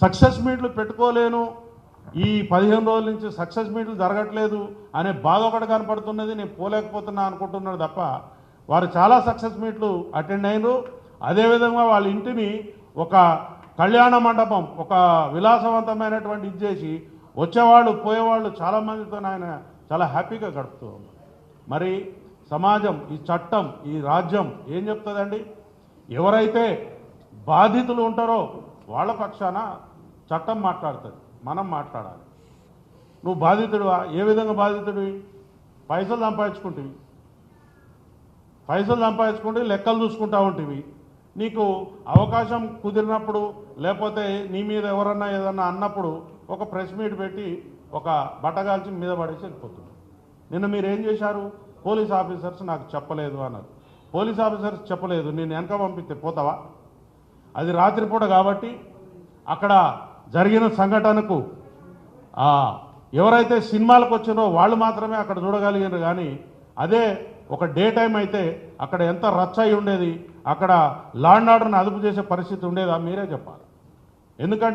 Success మీట్లు పెట్టుకోలేను. ఈ పదిహేను రోజుల నుంచి సక్సెస్ మీట్లు జరగట్లేదు అనే బాధ ఒకటి కనపడుతున్నది. నేను పోలేకపోతున్నా అనుకుంటున్నాడు తప్ప వారు చాలా సక్సెస్ మీట్లు అటెండ్ అయినరు. అదేవిధంగా వాళ్ళ ఇంటిని ఒక కళ్యాణ మండపం ఒక విలాసవంతమైనటువంటి ఇది చేసి వచ్చేవాళ్ళు పోయేవాళ్ళు చాలామందితో ఆయన చాలా హ్యాపీగా గడుపుతూ మరి సమాజం ఈ చట్టం ఈ రాజ్యం ఏం చెప్తుందండి? ఎవరైతే బాధితులు ఉంటారో వాళ్ళ పక్షాన చట్టం మాట్లాడుతుంది. మనం మాట్లాడాలి. నువ్వు బాధితుడువా? ఏ విధంగా బాధితుడివి? పైసలు సంపాదించుకుంటువి. పైసలు సంపాదించుకుంటే లెక్కలు చూసుకుంటా ఉంటివి. నీకు అవకాశం కుదిరినప్పుడు లేకపోతే నీ మీద ఎవరన్నా ఏదన్నా అన్నప్పుడు ఒక ప్రెస్ మీట్ పెట్టి ఒక బట్టగాల్చి మీద పడేసి వెళ్ళిపోతుంది నిన్న మీరు ఏం చేశారు? పోలీస్ ఆఫీసర్స్ నాకు చెప్పలేదు అన్నారు. పోలీస్ ఆఫీసర్స్ చెప్పలేదు. నేను వెనక పంపిస్తే పోతావా? అది రాత్రిపూట కాబట్టి అక్కడ జరిగిన సంఘటనకు ఎవరైతే సినిమాలకు వచ్చినో వాళ్ళు మాత్రమే అక్కడ చూడగలిగారు కానీ అదే ఒక డే టైం అయితే అక్కడ ఎంత రచ్చ అయి ఉండేది అక్కడ లాండ్ ఆర్డర్ని అదుపు చేసే పరిస్థితి ఉండేదా మీరే చెప్పాలి. ఎందుకంటే